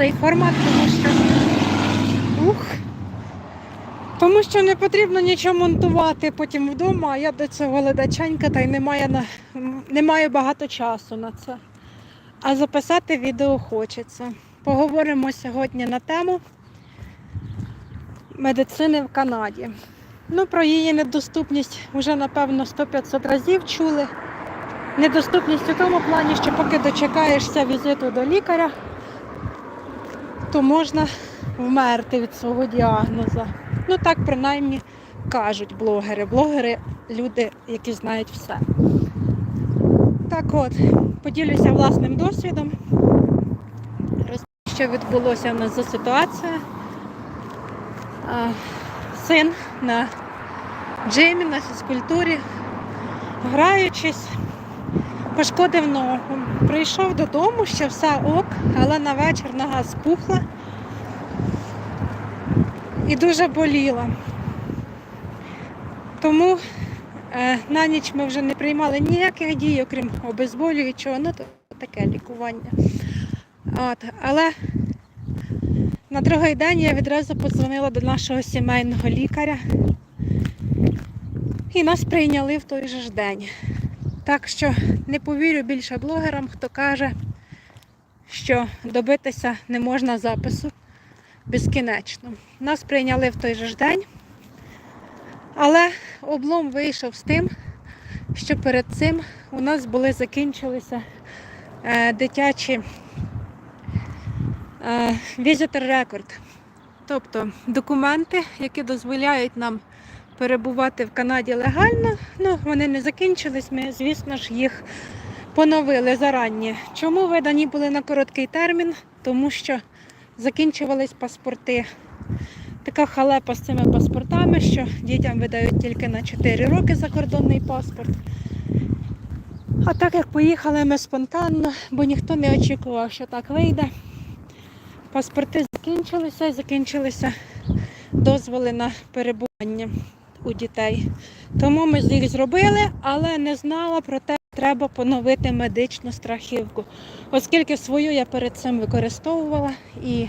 цей формат, тому що. Ух. Тому що не потрібно нічого монтувати потім вдома, а я до цього ледаченька та й немає, на... не маю багато часу на це. А записати відео хочеться. Поговоримо сьогодні на тему медицини в Канаді. Ну, про її недоступність вже, напевно, 100-500 разів чули. Недоступність у тому плані, що поки дочекаєшся візиту до лікаря, то можна вмерти від свого діагноза. Ну так принаймні кажуть блогери. Блогери люди, які знають все. Так от, поділюся власним досвідом. Розкажу, Що відбулося в нас за ситуація. Син на джимі, на фізкультурі, граючись, пошкодив ногу. Прийшов додому, що все ок, але на вечір нога спухла і дуже боліла. Тому е, на ніч ми вже не приймали ніяких дій, окрім обезболюючого, ну то таке лікування. От, але на другий день я відразу подзвонила до нашого сімейного лікаря і нас прийняли в той же ж день. Так що не повірю більше блогерам, хто каже, що добитися не можна запису безкінечно. Нас прийняли в той же ж день, але облом вийшов з тим, що перед цим у нас були закінчилися е, дитячі е, visitor record. Тобто документи, які дозволяють нам перебувати в Канаді легально, ну вони не закінчились, ми, звісно ж, їх поновили зарані. Чому видані були на короткий термін? Тому що закінчувались паспорти. Така халепа з цими паспортами, що дітям видають тільки на 4 роки закордонний паспорт. А так як поїхали ми спонтанно, бо ніхто не очікував, що так вийде. Паспорти закінчилися і закінчилися дозволи на перебування у дітей. Тому ми їх зробили, але не знала про те, що треба поновити медичну страхівку. Оскільки свою я перед цим використовувала і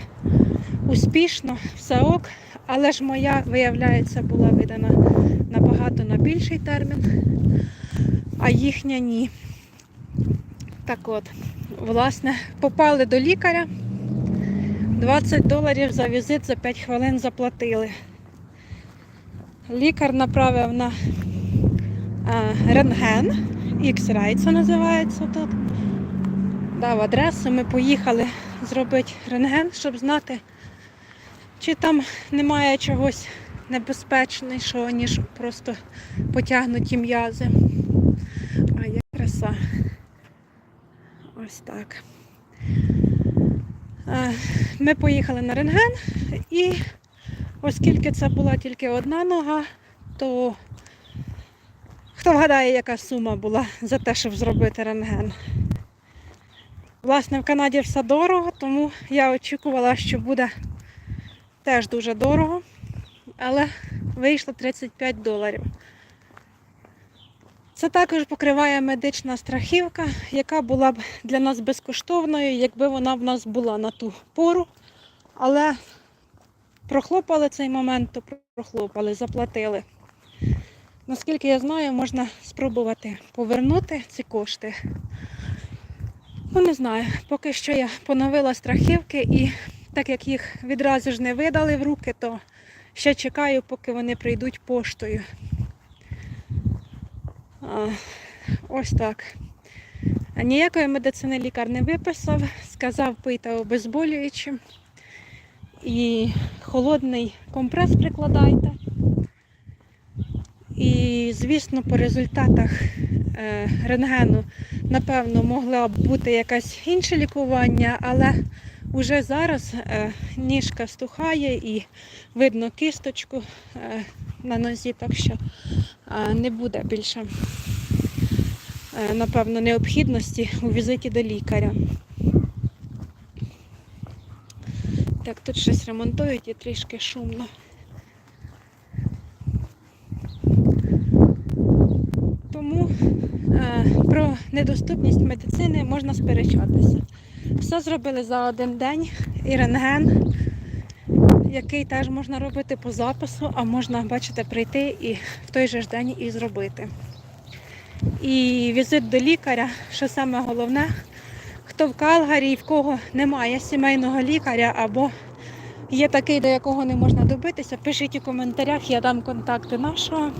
успішно, все ок, але ж моя, виявляється, була видана набагато на більший термін, а їхня ні. Так от, власне, попали до лікаря. 20 доларів за візит за 5 хвилин заплатили. Лікар направив на рентген, X-Ray це називається тут. Дав адресу, ми поїхали зробити рентген, щоб знати, чи там немає чогось небезпечнішого, ніж просто потягнуті м'язи. А є краса. Ось так. Е, Ми поїхали на рентген і оскільки це була тільки одна нога, то хто вгадає, яка сума була за те, щоб зробити рентген. Власне, в Канаді все дорого, тому я очікувала, що буде теж дуже дорого, але вийшло 35 доларів. Це також покриває медична страхівка, яка була б для нас безкоштовною, якби вона в нас була на ту пору. Але прохлопали цей момент, то прохлопали, заплатили. Наскільки я знаю, можна спробувати повернути ці кошти. Ну, не знаю, поки що я поновила страхівки і так як їх відразу ж не видали в руки, то ще чекаю, поки вони прийдуть поштою. А, Ось так. Ніякої медицини лікар не виписав, сказав пийте обезболюючи. І холодний компрес прикладайте. І, звісно, по результатах е, рентгену, напевно, могла б бути якесь інше лікування, але вже зараз е, ніжка стухає і видно кисточку е, на нозі, так що не буде більше, напевно, необхідності у візиті до лікаря. Так, тут щось ремонтують і трішки шумно. Тому е, про недоступність медицини можна сперечатися. Все зробили за один день і рентген, який теж можна робити по запису, а можна, бачите, прийти і в той же ж день і зробити. І візит до лікаря, що саме головне, хто в Калгарі в кого немає сімейного лікаря або є такий, до якого не можна добитися, пишіть у коментарях, я дам контакти нашого.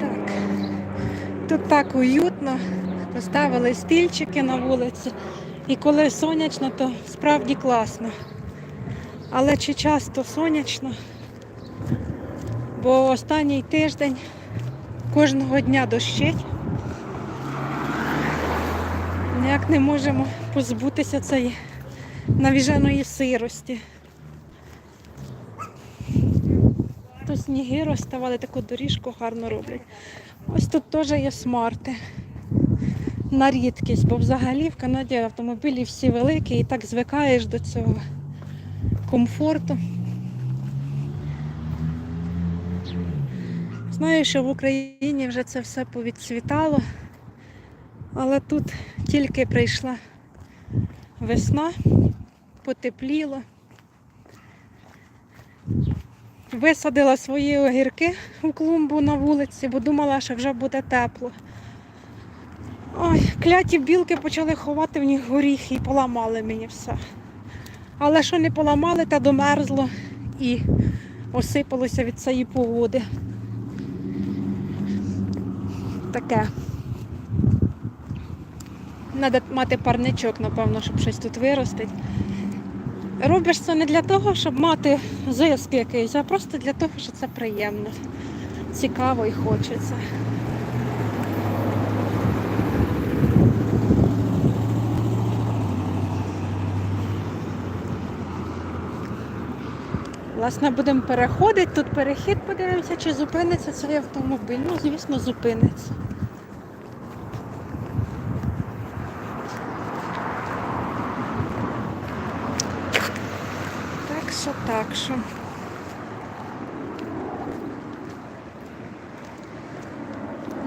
Так. Тут так уютно. Поставили стільчики на вулиці. І коли сонячно, то справді класно. Але чи часто сонячно? Бо останній тиждень кожного дня дощить. Ніяк не можемо позбутися цієї навіженої сирості. То сніги розставали, таку доріжку гарно роблять. Ось тут теж є смарти. На рідкість, бо взагалі в Канаді автомобілі всі великі і так звикаєш до цього комфорту. Знаю, що в Україні вже це все повідцвітало, але тут тільки прийшла весна, потепліло. Висадила свої огірки у клумбу на вулиці, бо думала, що вже буде тепло. Ой, кляті білки почали ховати в них горіхи і поламали мені все. Але що не поламали, та домерзло і осипалося від цієї погоди. Таке. Треба мати парничок, напевно, щоб щось тут виростить. Робиш це не для того, щоб мати зиск якийсь, а просто для того, що це приємно, цікаво і хочеться. Власне, будемо переходити. Тут перехід подивимося, чи зупиниться цей автомобіль. Ну, звісно, зупиниться. Так що, так що.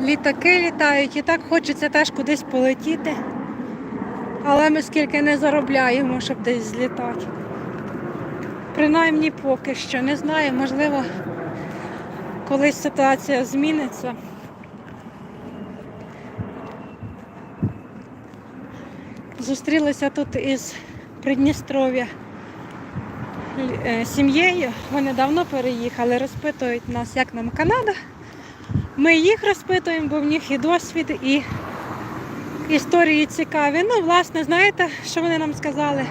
Літаки літають і так хочеться теж кудись полетіти. Але ми скільки не заробляємо, щоб десь злітати. Принаймні поки що. Не знаю, можливо, колись ситуація зміниться. Зустрілися тут із Придністров'я е, сім'єю. Вони давно переїхали, розпитують нас, як нам Канада. Ми їх розпитуємо, бо в них і досвід, і історії цікаві. Ну, власне, знаєте, що вони нам сказали?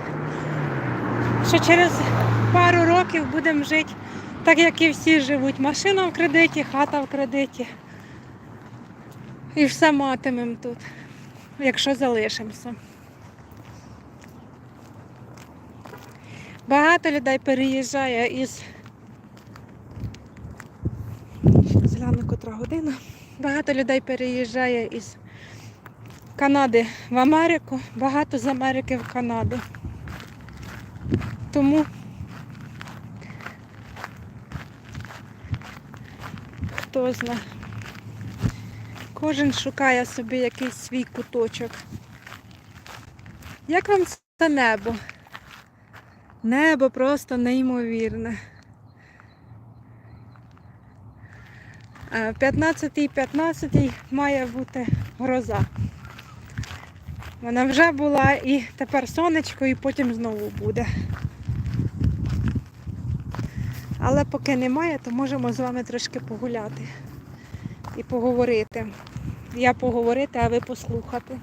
Що через пару років будемо жити так, як і всі живуть. Машина в кредиті, хата в кредиті. І все матимемо тут, якщо залишимося. Багато людей переїжджає із Щас котра година. Багато людей переїжджає із Канади в Америку, багато з Америки в Канаду. Тому хто. Кожен шукає собі якийсь свій куточок. Як вам це небо? Небо просто неймовірне. 15-й 15 має бути гроза. Вона вже була і тепер сонечко, і потім знову буде. Але поки немає, то можемо з вами трошки погуляти і поговорити. Я поговорити, а ви послухати.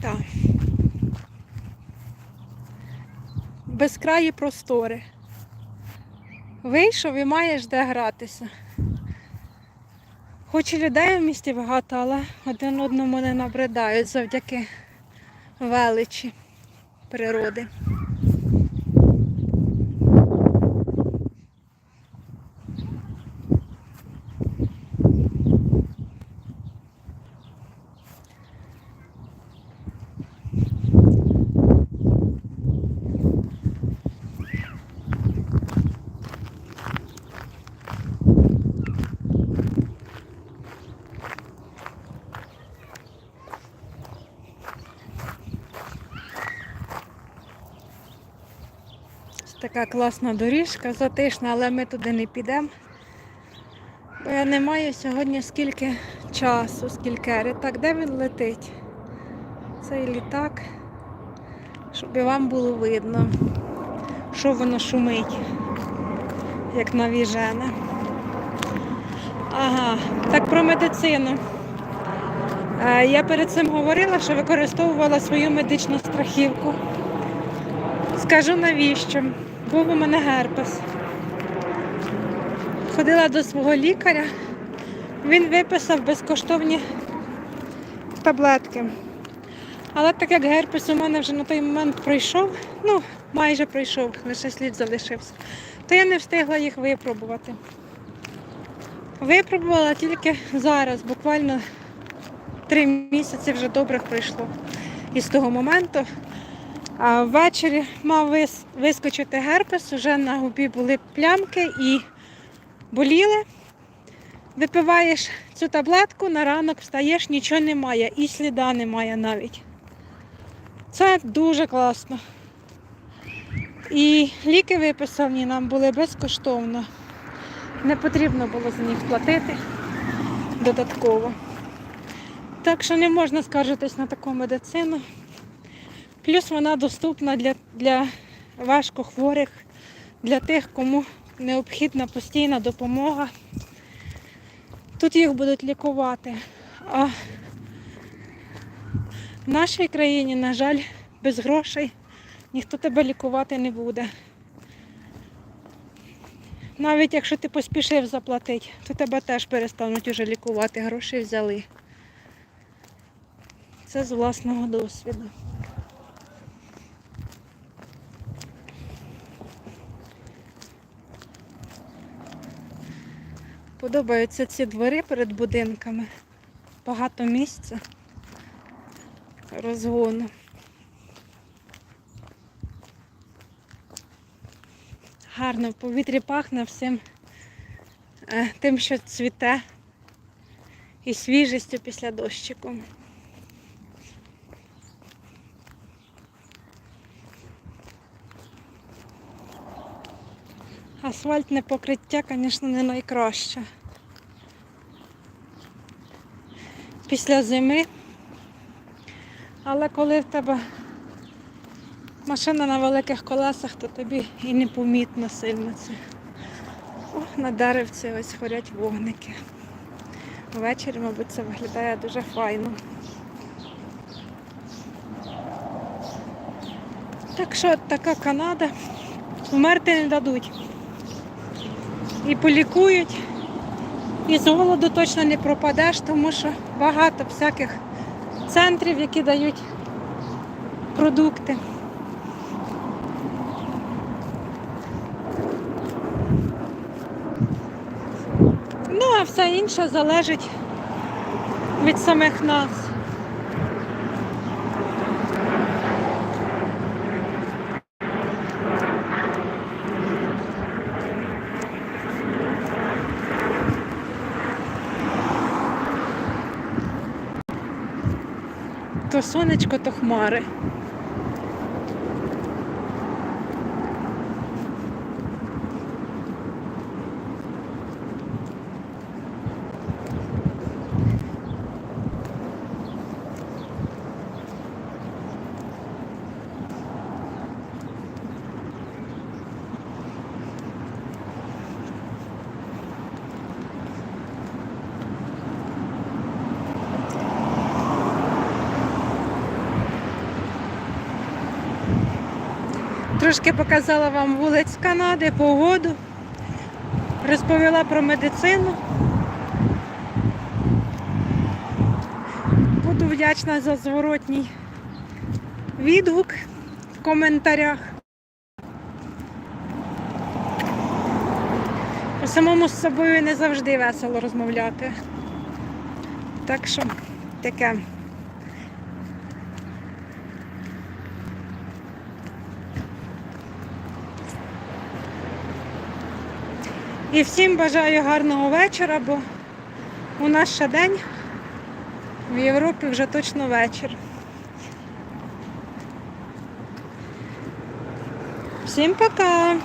Так. Безкраї простори. Вийшов і маєш де гратися. Хоч і людей в місті багато, але один одному не набридають завдяки величі природи. Така класна доріжка, затишна, але ми туди не підемо. Бо я не маю сьогодні скільки часу, скільки. Так, де він летить? Цей літак, щоб вам було видно, що воно шумить, як навіжене. Ага, так про медицину. Е, Я перед цим говорила, що використовувала свою медичну страхівку. Скажу навіщо. Був у мене герпес. Ходила до свого лікаря, він виписав безкоштовні таблетки. Але так як герпес у мене вже на той момент пройшов, ну, майже пройшов, лише слід залишився, то я не встигла їх випробувати. Випробувала тільки зараз, буквально три місяці вже добре пройшло. І з того моменту а ввечері мав вискочити герпес, уже на губі були плямки і боліли. Випиваєш цю таблетку, на ранок встаєш, нічого немає, і сліда немає навіть. Це дуже класно. І ліки виписані нам були безкоштовно. Не потрібно було за них платити додатково. Так що не можна скаржитись на таку медицину. Плюс вона доступна для, для важкохворих, для тих, кому необхідна постійна допомога. Тут їх будуть лікувати. А в нашій країні, на жаль, без грошей ніхто тебе лікувати не буде. Навіть якщо ти поспішив заплатити, то тебе теж перестануть уже лікувати, гроші взяли. Це з власного досвіду. Подобаються ці двори перед будинками. Багато місця розгону. Гарно в повітрі пахне всім е, тим, що цвіте і свіжістю після дощику. Асфальтне покриття, звісно, не найкраще. Після зими. Але коли в тебе машина на великих колесах, то тобі і не помітно сильно це. О, на деревці ось горять вогники. Ввечері, мабуть, це виглядає дуже файно. Так що така Канада. Вмерти не дадуть. І полікують. І з голоду точно не пропадеш, тому що багато всяких центрів, які дають продукти. Ну, а все інше залежить від самих нас. То сонечко, то хмари. Трошки показала вам вулиць Канади, погоду, розповіла про медицину. Буду вдячна за зворотній відгук в коментарях. Самому з собою не завжди весело розмовляти. Так що таке. І всім бажаю гарного вечора, бо у нас ще день, в Європі вже точно вечір. Всім пока!